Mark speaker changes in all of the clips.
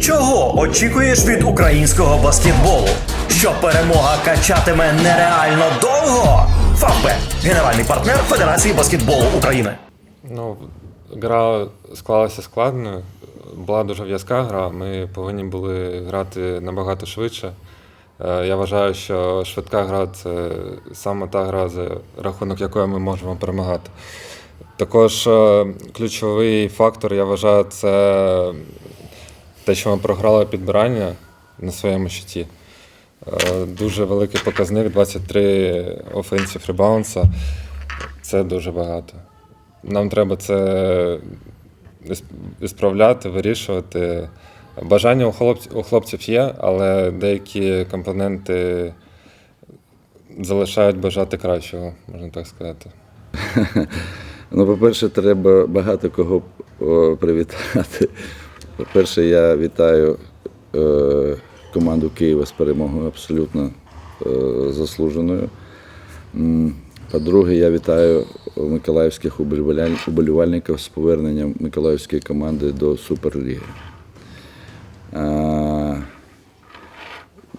Speaker 1: Чого очікуєш від українського баскетболу? Що перемога качатиме нереально довго? Фавбет – генеральний партнер Федерації баскетболу України.
Speaker 2: Ну, гра склалася складно. Була дуже в'язка гра. Ми повинні були грати набагато швидше. Е, Я вважаю, що швидка гра це саме та гра, за рахунок якої ми можемо перемагати. Також е, ключовий фактор, я вважаю, це те, що ми програли підбирання на своєму щиті. Е, Дуже великий показник 23 офенсів ребаунса. Це дуже багато. Нам треба це ісправляти, вирішувати. Бажання у хлопців, у хлопців є, але деякі компоненти залишають бажати кращого, можна так сказати.
Speaker 3: Ну, по-перше, треба багато кого привітати. По-перше, я вітаю е, команду Києва з перемогою абсолютно е, заслуженою. По-друге, я вітаю миколаївських уболіваль- уболівальників з поверненням миколаївської команди до Суперліги. А,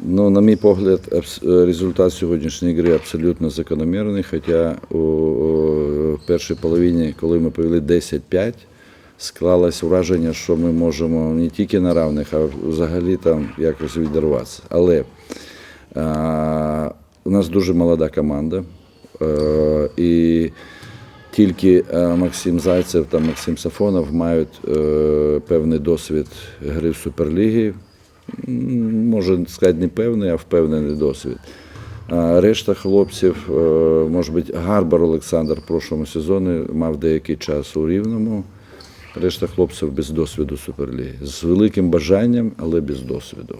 Speaker 3: Ну, на мій погляд, результат сьогоднішньої гри абсолютно закономірний. Хоча у першій половині, коли ми повели 10-5, склалось враження, що ми можемо не тільки на равних, а взагалі там якось відірватися. Але а, у нас дуже молода команда. Е, і тільки Максим Зайцев та Максим Сафонов мають е, певний досвід гри в Суперлігі. М, Можна сказати, не певний, а впевнений досвід. А Решта хлопців, е, може бути, Гарбар Олександр в прошлому сезоні мав деякий час у Рівному. Решта хлопців без досвіду Суперліги. З великим бажанням, але без досвіду.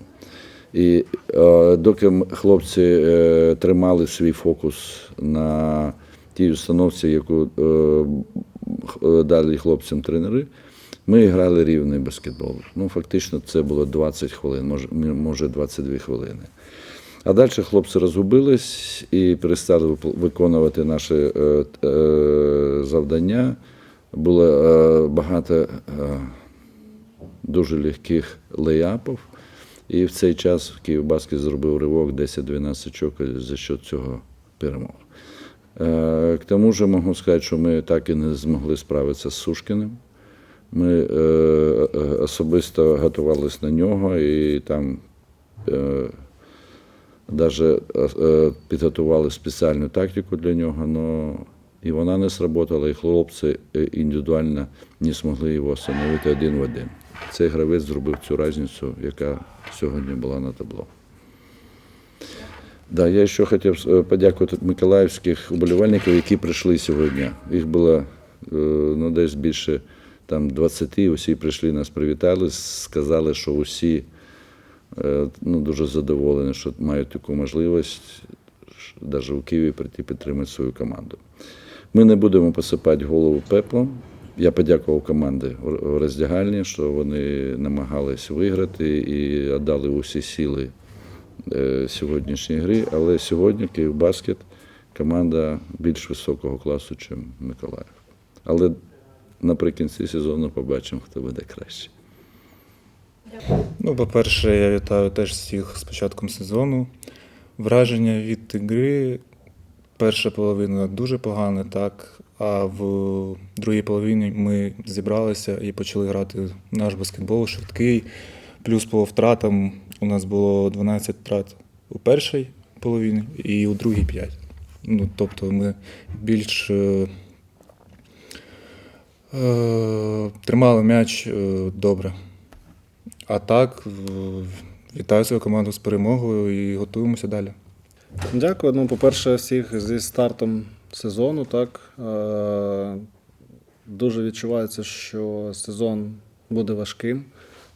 Speaker 3: І е, доки хлопці е, тримали свій фокус на тій установці, яку е, е, дали хлопцям тренери, ми грали рівний баскетбол. Ну, фактично, це було 20 хвилин, може, може 22 хвилини. А далі хлопці розгубились і перестали виконувати наші е, е, завдання. Було е, багато е, дуже легких лейапів. І в цей час Київбаскет зробив ривок 10-12 очок за счет цього перемог. Е, К тому ж можу сказати, що ми так і не змогли справитися з Сушкіним. Ми е, е, особисто готувалися на нього і там е, навіть е, підготували спеціальну тактику для нього, але і вона не сработала, і хлопці е, індивідуально не змогли його встановити один в один. Цей гравець зробив цю різницю, яка сьогодні була на табло. Да, я ще хотів е, подякувати миколаївських уболівальників, які прийшли сьогодні. Їх було е, ну, десь більше там, 20, усі прийшли, нас привітали, сказали, що усі ну, дуже задоволені, що мають таку можливість навіть у Києві прийти підтримати свою команду. Ми не будемо посипати голову пеплом. Я подякував команді в роздягальні, що вони намагались виграти і віддали усі сили е, сьогоднішньої гри. Але сьогодні Київбаскет команда більш високого класу, ніж Миколаїв. Але наприкінці сезону побачимо, хто буде краще.
Speaker 4: Ну, по-перше, я вітаю теж всіх з початком сезону. Враження від гри. Перша половина дуже погана, так. А в другій половині ми зібралися і почали грати наш баскетбол швидкий. Плюс по втратам у нас було 12 втрат у першій половині і у другій 5. Ну, тобто ми більш е, е, тримали м'яч е, добре. А так, вітаю свою команду з перемогою і готуємося далі.
Speaker 5: Дякую. Ну, по-перше, всіх зі стартом сезону. Так Е, дуже відчувається, що сезон буде важким,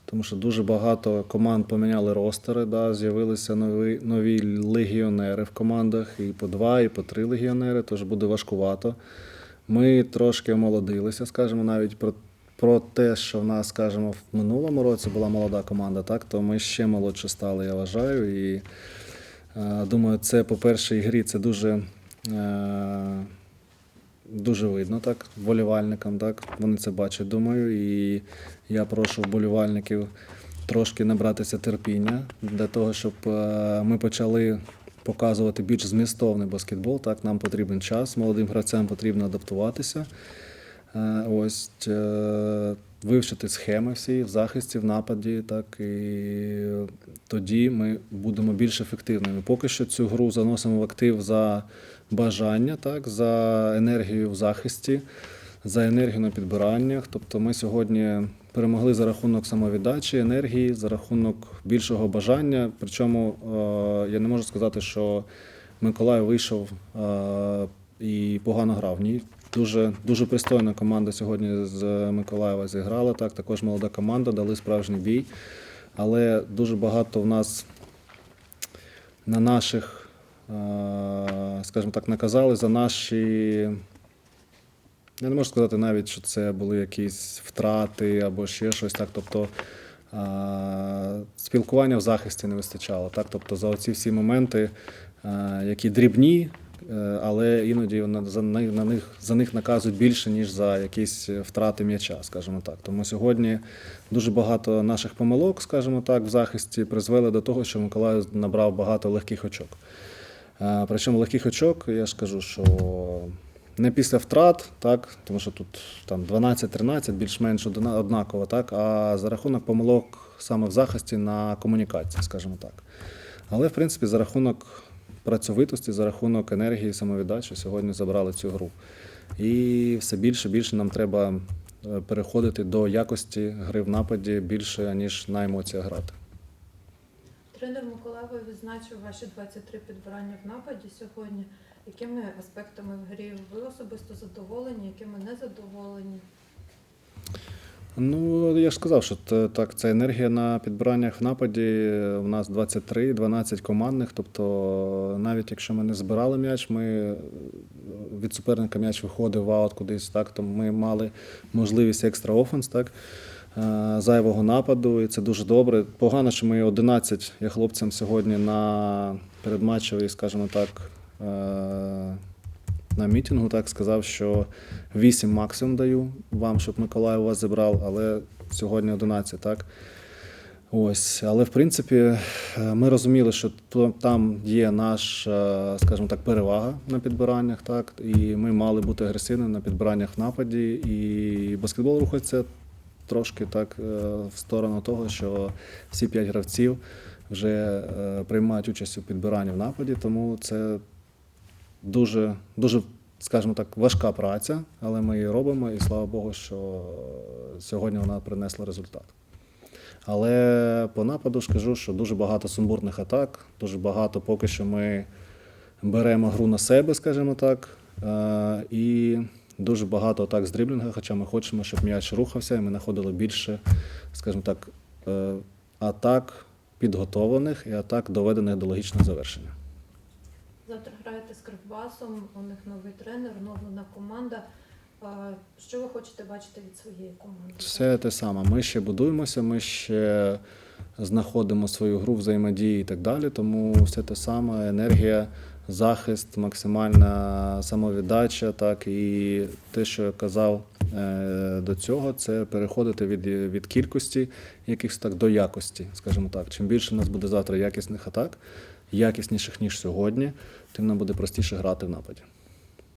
Speaker 5: тому що дуже багато команд поміняли ростери. Да, з'явилися нові, нові легіонери в командах, і по два, і по три легіонери, тож буде важкувато. Ми трошки омолодилися, скажімо, навіть про, про те, що в нас, скажімо, в минулому році була молода команда, так, то ми ще молодше стали, я вважаю. І Думаю, це по першій грі це дуже, е, дуже видно так, вболівальникам. Так? Вони це бачать, думаю. І я прошу вболівальників трошки набратися терпіння для того, щоб е, ми почали показувати більш змістовний баскетбол. Так, нам потрібен час, молодим гравцям потрібно адаптуватися. Е, Ось е, вивчити схеми всі в захисті, в нападі, так і тоді ми будемо більш ефективними. Поки що цю гру заносимо в актив за бажання, так, за енергію в захисті, за енергію на підбираннях. Тобто ми сьогодні перемогли за рахунок самовіддачі, енергії, за рахунок більшого бажання. Причому е, я не можу сказати, що Миколаїв вийшов е, і погано грав. Ні. Дуже, дуже пристойна команда сьогодні з Миколаєва зіграла. Так, також молода команда, дали справжній бій. Але дуже багато в нас на наших, е, скажімо так, наказали за наші. Я не можу сказати навіть, що це були якісь втрати або ще щось так. Тобто спілкування в захисті не вистачало. Так? Тобто за оці всі моменти, які дрібні, е, але іноді за, них- на них, за них наказують більше, ніж за якісь втрати м'яча, скажімо так. Тому сьогодні дуже багато наших помилок, скажімо так, в захисті призвели до того, що Миколаїв набрав багато легких очок. Е, Причому легких очок, я ж кажу, що не після втрат, так, тому що тут там 12-13 більш-менш однаково, так, а за рахунок помилок саме в захисті на комунікації, скажімо так. Але, в принципі, за рахунок працьовитості, за рахунок енергії, самовіддачі сьогодні забрали цю гру. І все більше більше нам треба е, переходити до якості гри в нападі більше, ніж на емоціях грати.
Speaker 6: Тренер Миколаєва відзначив ваші 23 підбирання в нападі сьогодні. Якими аспектами в грі ви особисто задоволені, якими не задоволені?
Speaker 5: Ну, я ж сказав, що те- так, це енергія на підбираннях в нападі. У нас 23, 12 командних. Тобто, навіть якщо ми не збирали м'яч, ми е, від суперника м'яч виходив в аут кудись, так, то ми мали можливість екстра офенс, так, е, зайвого нападу, і це дуже добре. Погано, що ми 11, я хлопцям сьогодні на передматчевий, скажімо так. Е, на мітингу так сказав, що 8 максимум даю вам, щоб Миколаїв вас забрав, але сьогодні 11, так? Ось, але в принципі е, ми розуміли, що там є наша, скажімо так, перевага на підбираннях, так, і ми мали бути агресивними на підбираннях в нападі. І баскетбол рухається трошки так е, в сторону того, що всі п'ять гравців вже е, приймають участь у підбиранні в нападі, тому це дуже, дуже, скажімо так, важка праця, але ми її робимо, і слава Богу, що сьогодні вона принесла результат. Але по нападу скажу, що дуже багато сумбурних атак, дуже багато поки що ми беремо гру на себе, скажімо так. е, І дуже багато атак з дріблінга, хоча ми хочемо, щоб м'яч рухався, і ми знаходили більше, скажімо так, е, атак підготовлених і атак доведених до логічного завершення.
Speaker 6: Завтра граєте з Кривбасом, у них новий тренер, оновлена команда. Що ви хочете бачити від своєї команди?
Speaker 5: Все те саме. Ми ще будуємося, ми ще знаходимо свою гру взаємодії і так далі. Тому все те саме енергія, захист, максимальна самовіддача, так і те, що я казав е, до цього, це переходити від, від кількості якихось так до якості, скажімо так. Чим більше у нас буде завтра якісних атак, якісніших ніж сьогодні, тим нам буде простіше грати в нападі.